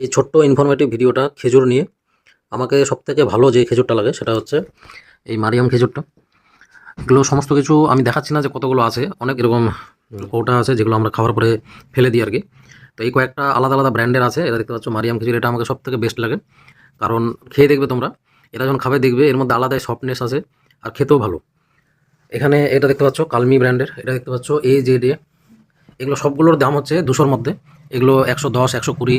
এই ছোট্ট ইনফরমেটিভ ভিডিওটা খেজুর নিয়ে। আমাকে সবথেকে ভালো যে খেজুরটা লাগে সেটা হচ্ছে এই মারিয়াম খেজুরটা। এগুলো সমস্ত কিছু আমি দেখাচ্ছি না যে কতগুলো আছে অনেক এরকম কৌটা আছে যেগুলো আমরা খাওয়ার পরে ফেলে দিই আর কি তো এই কয়েকটা আলাদা আলাদা ব্র্যান্ডের আছে এটা দেখতে পাচ্ছ মারিয়াম খেজুর এটা আমাকে সব থেকে বেস্ট লাগে। কারণ খেয়ে দেখবে তোমরা এরা যখন খাবে দেখবে এর মধ্যে আলাদাই সফটনেস আছে আর খেতেও ভালো। এখানে এটা দেখতে পাচ্ছ কালমি ব্র্যান্ডের এটা দেখতে পাচ্ছ এ জেড এ এগুলো সবগুলোর দাম হচ্ছে দুশোর মধ্যে। এগুলো একশো দশ, একশো কুড়ি,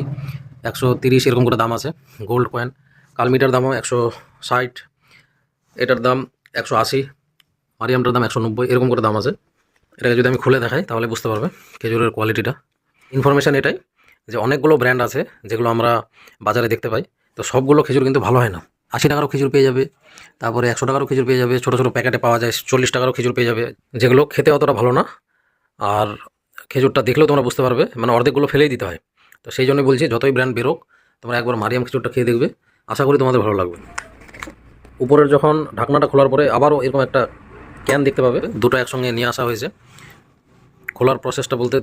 একশো তিরিশ এরকম করে দাম আছে গোল্ড কয়েন কালমিটার দামও একশো ষাট, এটার দাম একশো আশি, মারিয়ামটার দাম একশো নব্বই, এরকম করে দাম আছে। এটাকে যদি আমি খুলে দেখাই, তাহলে বুঝতে পারবে খেজুরের কোয়ালিটিটা ইনফরমেশান এটাই যে অনেকগুলো ব্র্যান্ড আছে, যেগুলো আমরা বাজারে দেখতে পাই। তো সবগুলো খেজুর কিন্তু ভালো হয় না। আশি টাকারও খেজুর পেয়ে যাবে, তারপরে একশো টাকারও খেজুর পেয়ে যাবে, ছোটো ছোটো প্যাকেটে পাওয়া যায়, চল্লিশ টাকারও খেজুর পেয়ে যাবে। যেগুলো খেতে অতটা ভালো না, আর খেজুরটা দেখলেও তোমরা বুঝতে পারবে মানে অর্ধেকগুলো ফেলেই দিতে হয়। তো সেই জন্যই বলছি, যতই ব্র্যান্ড বেরোক, তোমরা একবার মারিয়াম খেজুরটা খেয়ে দেখবে। আশা করি তোমাদের ভালো লাগবে। উপরের যখন ঢাকনাটা খোলার পরে আবারও এরকম একটা ক্যান দেখতে পাবে, দুটো একসঙ্গে নিয়ে আসা হয়েছে। খোলার প্রসেসটা বলতে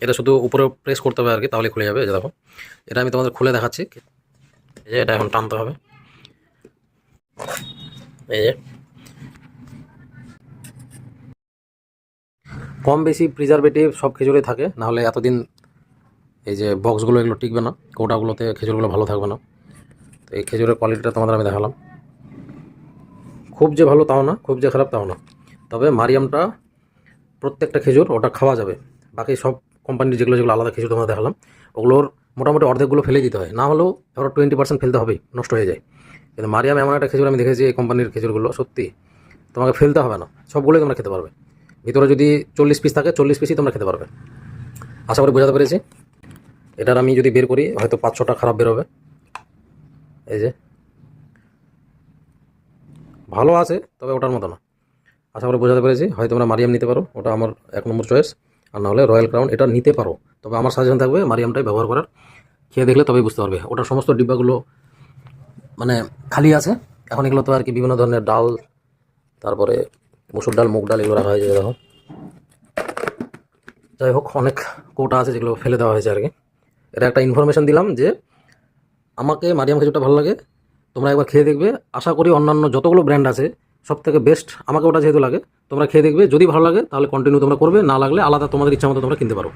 এটা শুধু উপরে প্রেস করতে হবে আর কি তাহলে খুলে যাবে যে দেখো। এটা আমি তোমাদের খুলে দেখাচ্ছি। এই যে এটা এখন টানতে হবে। এই যে। কম বেশি প্রিজারভেটিভ সব খেজুরে থাকে, নাহলে এতদিন এই যে বক্সগুলো এগুলো টিকবে না, কৌটাগুলোতে খেজুরগুলো ভালো থাকবে না। তো এই খেজুরের কোয়ালিটিটা তোমাদের আমি দেখালাম। খুব যে ভালো তাও না, খুব যে খারাপ তাও না। তবে মারিয়ামটা প্রত্যেকটা খেজুর ওটা খাওয়া যাবে। বাকি সব কোম্পানির যেগুলো যেগুলো আলাদা খেজুর তোমরা দেখালাম, ওগুলোর মোটামুটি অর্ধেকগুলো ফেলে দিতে হয়। না হলেও ধরো টোয়েন্টি পার্সেন্ট ফেলতে হবেই, নষ্ট হয়ে যায়। কিন্তু মারিয়াম এমন একটা খেজুর আমি দেখেছি, এই কোম্পানির খেজুরগুলো, সত্যি তোমাকে ফেলতে হবে না, সবগুলোই তোমরা খেতে পারবে। ভিতরে যদি চল্লিশ পিস থাকে, চল্লিশ পিসই তোমরা খেতে পারবে। আশা করি বোঝাতে পেরেছি। এটার আমি যদি বের করি, হয়তো পাঁচ ছটা খারাপ বেরোবে এই যে। ভালো আছে, তবে ওটার মতো না। আশা করি বোঝাতে পেরেছি। হয় তোমরা মারিয়াম নিতে পারো, ওটা আমার এক নম্বর চয়েস আর নাহলে রয়্যাল ক্রাউন এটা নিতে পারো। তবে আমার সাজেশন থাকবে মারিয়ামটাই ব্যবহার করার। খেয়ে দেখলে তবেই বুঝতে পারবে। ওটার সমস্ত ডিব্বাগুলো মানে খালি আছে। এখন এগুলো তো আর কি বিভিন্ন ধরনের ডাল, তারপরে মুসুর ডাল, মুগ ডাল এগুলো রাখা হয়েছে দেখো। যাই হোক, অনেক কোটা আছে যেগুলো ফেলে দেওয়া হয়েছে আর কি। এটা একটা ইনফরমেশান দিলাম যে আমাকে মারিয়াম খেজুরটা ভালো লাগে। তোমরা একবার খেয়ে দেখবে। আশা করি অন্যান্য যতগুলো ব্র্যান্ড আছে সব থেকে বেস্ট আমাকে ওটা যেহেতু লাগে, তোমরা খেয়ে দেখবে। যদি ভালো লাগে, তাহলে কন্টিনিউ তোমরা করবে। না লাগলে আলাদা তোমাদের ইচ্ছা মতো তোমরা কিনতে পারো।